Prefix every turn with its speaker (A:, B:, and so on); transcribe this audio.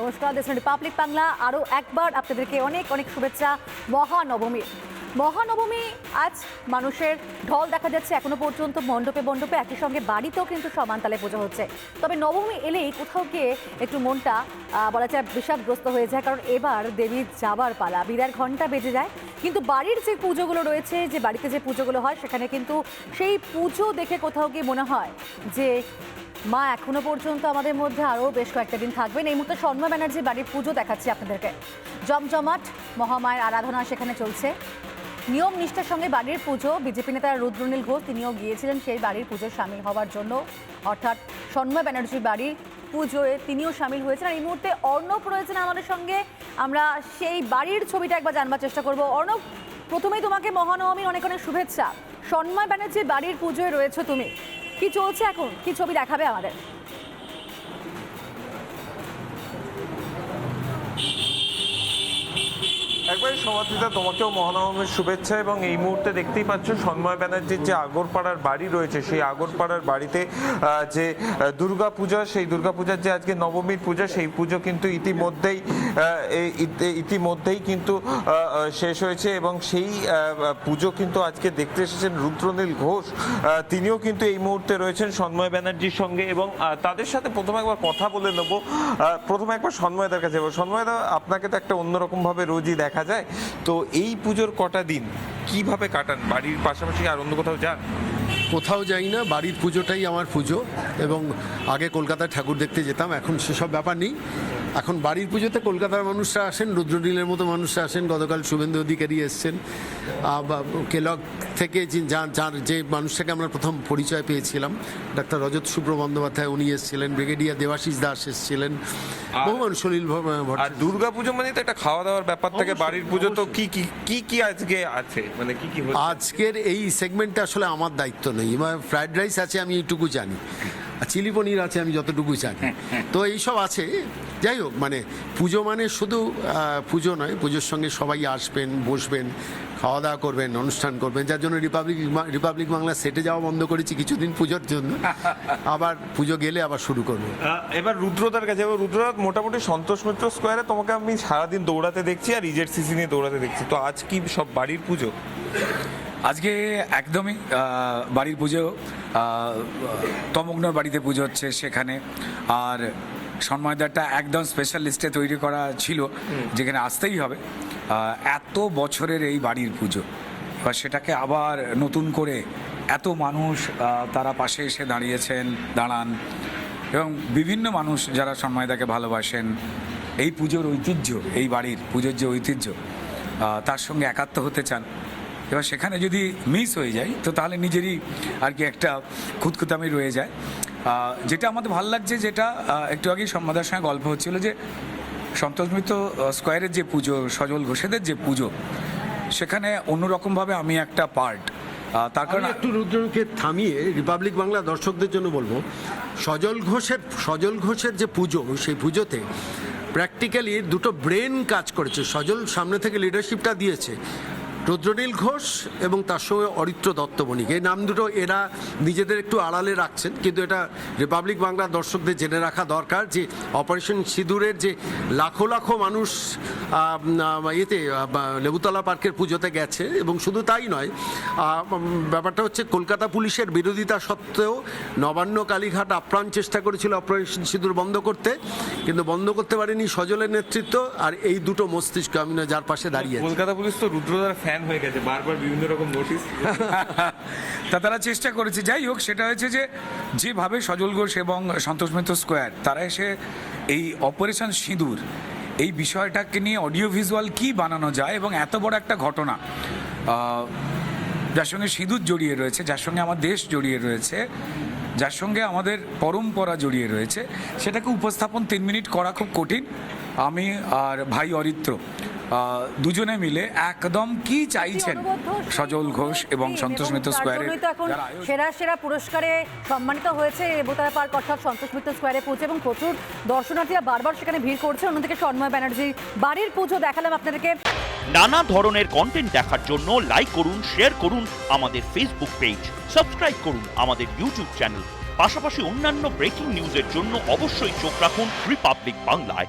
A: নমস্কার দেশ রিপাবলিক বাংলা আরও একবার আপনাদেরকে অনেক অনেক শুভেচ্ছা। মহানবমীর মহানবমী আজ মানুষের ঢল দেখা যাচ্ছে এখনও পর্যন্ত, মণ্ডপে মণ্ডপে। একই সঙ্গে বাড়িতেও কিন্তু সমান তালে পুজো হচ্ছে। তবে নবমী এলেই কোথাও গিয়ে একটু মনটা বলা যায় বিষাদগ্রস্ত হয়ে যায়। কারণ এবার দেবীর যাবার পালা বিদায়ের ঘণ্টা বেজে যায়। কিন্তু বাড়ির যে পুজোগুলো রয়েছে, যে বাড়িতে যে পুজোগুলো হয়, সেখানে কিন্তু সেই পুজো দেখে কোথাও গিয়ে মনে হয় যে মা, এখনও পর্যন্ত আমাদের মধ্যে আরও বেশ কয়েকটা দিন থাকবেন। এই মুহূর্তে সন্ময় ব্যানার্জি বাড়ির পুজো দেখাচ্ছি আপনাদেরকে। জমজমাট, মহামায়ের আরাধনা সেখানে চলছে। নিয়ম নিষ্ঠার সঙ্গে বাড়ির পুজো, বিজেপি নেতা রুদ্রনীল ঘোষ, তিনিও গিয়েছিলেন সেই বাড়ির পুজোয় সামিল হওয়ার জন্য। অর্থাৎ সন্ময় ব্যানার্জির বাড়ির পুজোয় তিনিও সামিল হয়েছেন। আর এই মুহূর্তে অর্ণব রয়েছেন আমাদের সঙ্গে। আমরা সেই বাড়ির ছবিটা একবার জানবার চেষ্টা করব। অর্ণব, প্রথমেই তোমাকে মহানবমীর অনেক অনেক শুভেচ্ছা। সন্ময় ব্যানার্জির বাড়ির পুজোয় রয়েছে তুমি। কি চলছে এখন? কি ছবি দেখাবে আমাদের?
B: সমাধিতা তোমাকেও মহানবমীর শুভেচ্ছা এবং এই মুহূর্তে দেখতেই পাচ্ছ সন্ময় ব্যানার্জির যে আগরপাড়ার বাড়ি রয়েছে, সেই আগরপাড়ার বাড়িতে যে দুর্গা পূজা সেই দুর্গা পূজার যে আজকে নবমীর পূজা, সেই পুজো কিন্তু ইতিমধ্যেই ইতিমধ্যেই কিন্তু শেষ হয়েছে এবং সেই পুজো কিন্তু আজকে দেখতে এসেছেন রুদ্রনীল ঘোষ। তিনিও কিন্তু এই মুহূর্তে রয়েছেন সন্ময় ব্যানার্জির সঙ্গে এবং তাদের সাথে প্রথমে একবার কথা বলে নেব। প্রথমে একবার সন্ময়দার কাছে সন্ময়দা, আপনাকে তো একটা অন্যরকম ভাবে রোজই দেখা যায়। তো এই পুজোর কটা দিন কীভাবে কাটান? বাড়ির পাশাপাশি আর অন্য কোথাও যান?
C: কোথাও যাই না, বাড়ির পুজোটাই আমার পুজো এবং আগে কলকাতায় ঠাকুর দেখতে যেতাম, এখন সেসব ব্যাপার নেই। এখন বাড়ির পুজোতে কলকাতার মানুষরা আসেন রুদ্রনীলের মতো মানুষরা আসেন গতকাল শুভেন্দু অধিকারী এসছেন। কেলক থেকে যে- যার যে মানুষটাকে আমরা প্রথম পরিচয় পেয়েছিলাম ডাক্তার রজত শুভ্র বন্দ্যোপাধ্যায় উনি এসেছিলেন ব্রিগেডিয়ার দেবাশিস দাস এসেছিলেন বহু মানুষ সলিল
B: আর দুর্গা পুজো মানে তো একটা খাওয়া দাওয়ার ব্যাপার থাকে বাড়ির পুজো তো। কি কি কি কি আজকে আছে? মানে কি কি
C: আজকের এই সেগমেন্টটা আসলে আমার দায়িত্ব নেই ফ্রাইড রাইস আছে আমি এইটুকু জানি। চিলি পনির আছে আমি যতটুকু জানি। তো এইসব আছে। যাই হোক মানে পুজো মানে শুধু পুজো নয় পুজোর সঙ্গে সবাই আসবেন বসবেন খাওয়া দাওয়া করবেন অনুষ্ঠান করবেন। যার জন্য রিপাবলিক রিপাবলিক বাংলা সেটে যাওয়া বন্ধ করেছি কিছুদিন পুজোর জন্য। আবার পুজো গেলে আবার শুরু করব।
B: এবার রুদ্রদার কাছে যাব। রুদ্রদার মোটামুটি সন্তোষ মিত্র স্কোয়ারে তোমাকে আমি সারাদিন দৌড়াতে দেখছি আর ইজের সিসি নিয়ে দৌড়াতে দেখছি। তো আজ কি সব বাড়ির পুজো?
D: আজকে একদমই বাড়ির পুজো তমগ্নর বাড়িতে পুজো হচ্ছে সেখানে। আর সন্ময়দারটা একদম স্পেশাল লিস্টে তৈরি করা ছিল যেখানে আসতেই হবে। এত বছরের এই বাড়ির পুজো এবার সেটাকে আবার নতুন করে এত মানুষ তারা পাশে এসে দাঁড়িয়েছেন দাঁড়ান। এবং বিভিন্ন মানুষ যারা সন্ময়দাকে ভালোবাসেন এই পুজোর ঐতিহ্য এই বাড়ির পুজোর যে ঐতিহ্য তার সঙ্গে একাত্ম হতে চান। এবার সেখানে যদি মিস হয়ে যায় তো তাহলে নিজেরই আর কি একটা খুঁতখুতামি রয়ে যায়। যেটা আমাদের ভালো লাগছে যেটা একটু আগেই সম্মাদার সঙ্গে গল্প হচ্ছিল যে সন্তোষ মিত্র স্কোয়ারের যে পুজো সজল ঘোষেদের যে পুজো সেখানে অন্যরকমভাবে আমি একটা পার্ট তার কারণ
C: একটু রুদ্রকে থামিয়ে রিপাবলিক বাংলা দর্শকদের জন্য বলব সজল ঘোষের সজল ঘোষের যে পুজো সেই পুজোতে প্র্যাকটিক্যালি দুটো ব্রেন কাজ করেছে। সজল সামনে থেকে লিডারশিপটা দিয়েছে। রুদ্রনীল ঘোষ এবং তার সঙ্গে অরিত্র দত্ত বণিক। এই নাম দুটো এরা নিজেদের একটু আড়ালে রাখছেন, কিন্তু এটা রিপাবলিক বাংলা দর্শকদের জেনে রাখা দরকার যে অপারেশন সিঁদুরের যে লাখো লাখো মানুষ ইয়েতে লেবুতলা পার্কের পুজোতে গেছে এবং শুধু তাই নয় ব্যাপারটা হচ্ছে কলকাতা পুলিশের বিরোধিতা সত্ত্বেও নবান্ন কালীঘাট আপ্রাণ চেষ্টা করেছিল অপারেশন সিঁদুর বন্ধ করতে, কিন্তু বন্ধ করতে পারেনি সজলের নেতৃত্ব, আর এই দুটো মস্তিষ্ক আমি যার পাশে দাঁড়িয়ে
B: কলকাতা পুলিশ তো রুদ্রদার ফ্যান হয়ে গেছে, বারবার বিভিন্ন রকম নোটিশ
D: তা তারা চেষ্টা করেছে। যাই হোক, সেটা হয়েছে যে যেভাবে সজল ঘোষ এবং সন্তোষ মিত্র স্কোয়ার, তারা এসে এই অপারেশন সিঁদুর, এই বিষয়টাকে নিয়ে অডিও ভিজুয়াল কি বানানো যায় এবং এত বড় একটা ঘটনা যার সঙ্গে সিঁদুর জড়িয়ে রয়েছে, যার সঙ্গে আমার দেশ জড়িয়ে রয়েছে, যার সঙ্গে আমাদের পরম্পরা জড়িয়ে রয়েছে, সেটাকে উপস্থাপন তিন মিনিট করা খুব কঠিন। আমি আর ভাই অরিত্র দুজনে মিলে একদম কি চাইছেন? সজল ঘোষ এবং সন্তোষ মিত্র
A: তার
D: স্কোয়ারের
A: জন্যই তো এখন
D: যারা আয়োজক-
A: সেরা সেরা পুরস্কারে সম্মানিত হয়েছে বোতারা পার্ক অর্থাৎ সন্তোষ মিত্র স্কোয়ারে পৌঁছে এবং প্রচুর দর্শনার্থীরা বারবার সেখানে ভিড় করছে। অন্যদিকে সন্ময় ব্যানার্জি বাড়ির পুজো দেখালাম আপনাদেরকে।
E: নানা ধরনের কন্টেন্ট দেখার জন্য লাইক করুন শেয়ার করুন আমাদের ফেসবুক পেজ সাবস্ক্রাইব করুন আমাদের ইউটিউব চ্যানেল পাশাপাশি অন্যান্য ব্রেকিং নিউজের জন্য অবশ্যই চোখ রাখুন রিপাবলিক বাংলায়